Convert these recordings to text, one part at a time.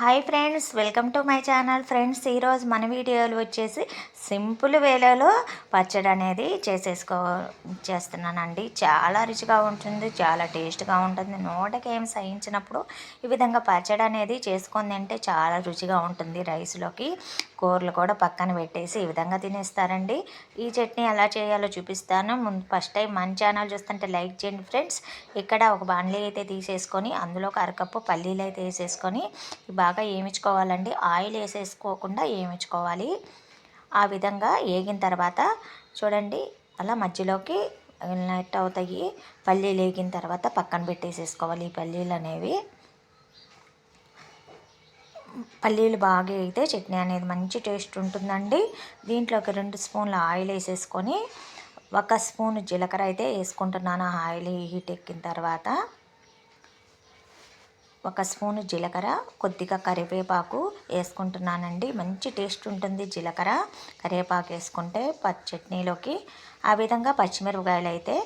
Hi friends welcome to my channel friends ఈరోజు మన వీడియోలు వచ్చేసి సింపుల్ వేలలో పచ్చడి అనేది చేసేసుకో చేస్తున్నానండి. చాలా రుచిగా ఉంటుంది చాలా టేస్ట్గా ఉంటుంది. నోటకి ఏం సహించినప్పుడు ఈ విధంగా పచ్చడి అనేది చేసుకొని తింటే చాలా రుచిగా ఉంటుంది. రైస్లోకి కూరలు కూడా పక్కన పెట్టేసి ఈ విధంగా తినేస్తారండి. ఈ చట్నీ ఎలా చేయాలో చూపిస్తాను. ముందు ఫస్ట్ టైం మన ఛానల్ చూస్తుంటే లైక్ చేయండి ఫ్రెండ్స్. ఇక్కడ ఒక బాండ్లీ అయితే తీసేసుకొని అందులో ఒక అరకప్పు పల్లీలు అయితే వేసేసుకొని బాగా ఏమించుకోవాలండి ఆయిల్ వేసేసుకోకుండా ఏమించుకోవాలి ఆ విధంగా వేగిన తర్వాత చూడండి అలా మధ్యలోకి నెట్ అవుతాయి. పల్లీలు వేగిన తర్వాత పక్కన పెట్టేసేసుకోవాలి ఈ పల్లీలు అనేవి. పల్లీలు బాగా వేగితే చట్నీ అనేది మంచి టేస్ట్ ఉంటుందండి. దీంట్లోకి రెండు స్పూన్ల ఆయిల్ వేసేసుకొని ఒక స్పూన్ జీలకర్ర అయితే వేసుకుంటున్నాను ఆయిల్ హీట్ ఎక్కిన తర్వాత. ఒక స్పూను జీలకర్ర కొద్దిగా కరివేపాకు వేసుకుంటున్నానండి. మంచి టేస్ట్ ఉంటుంది జీలకర్ర. కరివేపాకు వేసుకుంటే పచ్చి చట్నీలోకి ఆ విధంగా పచ్చిమిరపకాయలు అయితే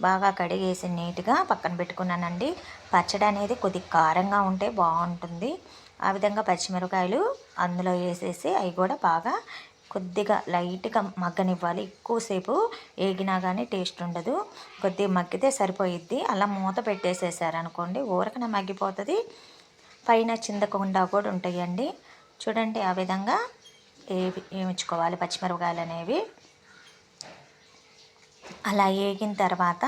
బాగా కడిగేసి నీట్గా పక్కన పెట్టుకున్నానండి. పచ్చడి అనేది కొద్దిగా కారంగా ఉంటే బాగుంటుంది. ఆ విధంగా పచ్చిమిరపకాయలు అందులో వేసేసి అవి కూడా బాగా కొద్దిగా లైట్గా మగ్గనివ్వాలి. ఎక్కువసేపు వేగినా కానీ టేస్ట్ ఉండదు. కొద్దిగా మగ్గితే సరిపోయిద్ది. అలా మూత పెట్టేసేసారనుకోండి ఊరకన మగ్గిపోతుంది. పైన చిందకుండా కూడా ఉంటాయండి. చూడండి ఆ విధంగా ఏవి వేయించుకోవాలి పచ్చిమిరపకాయలు అనేవి అలా వేగిన తర్వాత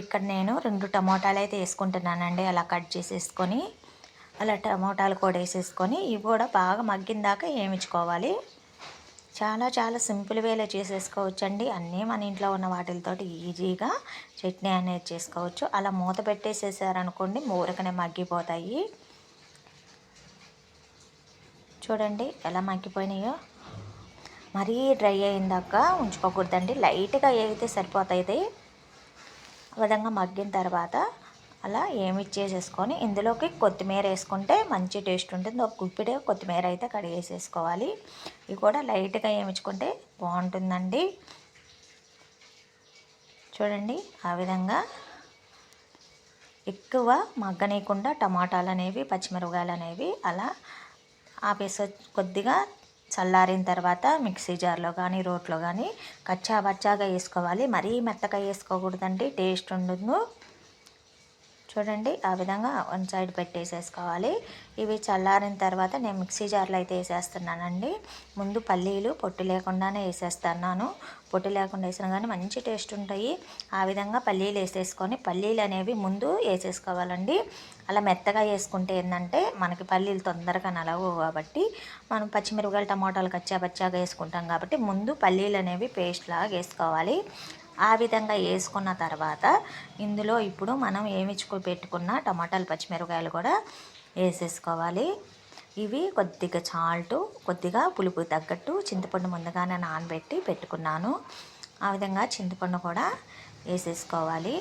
ఇక్కడ నేను రెండు టమోటాలు అయితే వేసుకుంటున్నానండి. అలా కట్ చేసేసుకొని అలా టమోటాలు కూడా వేసేసుకొని ఇవి కూడా బాగా మగ్గిన దాకా వేయించుకోవాలి చాలా చాలా సింపుల్ వేలో చేసేసుకోవచ్చు అండి అన్నీ మన ఇంట్లో ఉన్న వాటితో ఈజీగా చట్నీ అనేది చేసుకోవచ్చు. అలా మూత పెట్టేసేసారనుకోండి మూరకనే మగ్గిపోతాయి. చూడండి ఎలా మగ్గిపోయినాయో. మరీ డ్రై అయిందాక ఉంచుకోకూడదండి. లైట్గా ఏగితే సరిపోతాయి ఆ విధంగా మగ్గిన తర్వాత అలా ఏమి ఇచ్చేసేసుకొని ఇందులోకి కొత్తిమీర వేసుకుంటే మంచి టేస్ట్ ఉంటుంది. ఒక గుప్పిడే కొత్తిమీర అయితే కడిగేసేసుకోవాలి. ఇవి కూడా లైట్గా ఏమిచ్చుకుంటే బాగుంటుందండి. చూడండి ఆ విధంగా ఎక్కువ మగ్గనీయకుండా టమాటాలు అనేవి పచ్చిమిరపకాయలు అనేవి అలా ఆపేసి కొద్దిగా చల్లారిన తర్వాత మిక్సీ జార్లో కానీ రోట్లో కానీ కచ్చా బచ్చాగా వేసుకోవాలి. మరీ మెత్తగా వేసుకోకూడదండి. టేస్ట్ ఉండదు. చూడండి ఆ విధంగా వన్ సైడ్ పెట్టేసేసుకోవాలి. ఇవి చల్లారిన తర్వాత నేను మిక్సీ జార్లో అయితే వేసేస్తున్నానండి. ముందు పల్లీలు పొట్టు లేకుండానే వేసేస్తున్నాను. పొట్టు లేకుండా వేసినా కానీ మంచి టేస్ట్ ఉంటాయి. ఆ విధంగా పల్లీలు వేసేసుకొని పల్లీలు అనేవి ముందు వేసేసుకోవాలండి. అలా మెత్తగా వేసుకుంటే ఏంటంటే మనకి పల్లీలు తొందరగా నలవు కాబట్టి మనం పచ్చిమిరపకాయలు టమాటాలు కచ్చా పచ్చాగా వేసుకుంటాం కాబట్టి ముందు పల్లీలు అనేవి పేస్ట్ లాగా వేసుకోవాలి. ఆ విధంగా వేసుకున్న తర్వాత ఇందులో ఇప్పుడు మనం ఏమిచ్చుకు పెట్టుకున్న టమాటాలు పచ్చిమిరపకాయలు కూడా వేసేసుకోవాలి. ఇవి కొద్దిగా చాల్ట్ కొద్దిగా పులుపు తగ్గట్టు చింతపండు ముందుగానే నానబెట్టి పెట్టుకున్నాను. ఆ విధంగా చింతపండు కూడా వేసేసుకోవాలి.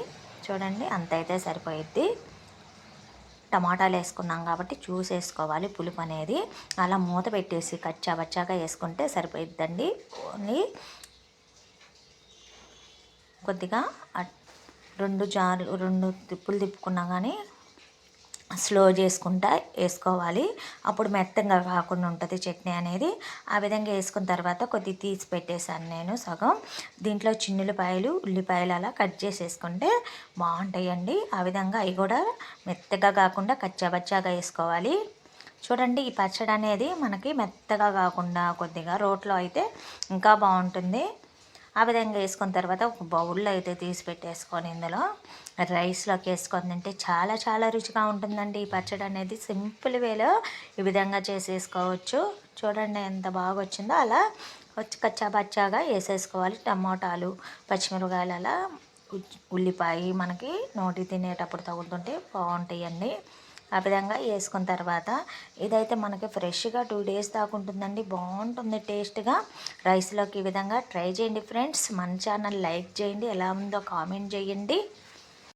చూడండి అంత అయితే సరిపోయిద్ది. టమాటాలు వేసుకున్నాం కాబట్టి చూసేసుకోవాలి పులుపు అనేది. అలా మూత పెట్టేసి కచ్చా బచ్చాగా వేసుకుంటే సరిపోయిద్దండి. ఓన్లీ కొద్దిగా రెండు జార్లు రెండు తిప్పులు తిప్పుకున్నా కానీ స్లో చేసుకుంటా వేసుకోవాలి. అప్పుడు మెత్తంగా కాకుండా ఉంటుంది చట్నీ అనేది. ఆ విధంగా వేసుకున్న తర్వాత కొద్ది తీసి పెట్టేశాను నేను సగం. దీంట్లో చిన్నులపాయలు ఉల్లిపాయలు అలా కట్ చేసేసుకుంటే బాగుంటాయండి. ఆ విధంగా అవి కూడా మెత్తగా కాకుండా కచ్చాబచ్చాగా వేసుకోవాలి. చూడండి ఈ పచ్చడి అనేది మనకి మెత్తగా కాకుండా కొద్దిగా రోట్లో అయితే ఇంకా బాగుంటుంది. ఆ విధంగా వేసుకున్న తర్వాత ఒక బౌల్లో అయితే తీసి పెట్టేసుకొని ఇందులో రైస్లోకి వేసుకొని తింటే చాలా చాలా రుచిగా ఉంటుందండి. ఈ పచ్చడి అనేది సింపుల్ వేలో ఈ విధంగా చేసేసుకోవచ్చు. చూడండి ఎంత బాగా వచ్చిందో. అలా వచ్చి కచ్చా పచ్చాగా వేసేసుకోవాలి. టమోటాలు పచ్చిమిరపకాయలు అలా ఉల్లిపాయ మనకి నోటి తినేటప్పుడు తగులుతుంటే బాగుంటాయండి. ఆ విధంగా వేసుకున్న తర్వాత ఇదైతే మనకి ఫ్రెష్గా టూ డేస్ దాకా ఉంటుందండి. బాగుంటుంది టేస్ట్గా. రైస్లోకి ఈ విధంగా ట్రై చేయండి ఫ్రెండ్స్. మన ఛానల్ లైక్ చేయండి. ఎలా ఉందో కామెంట్ చేయండి.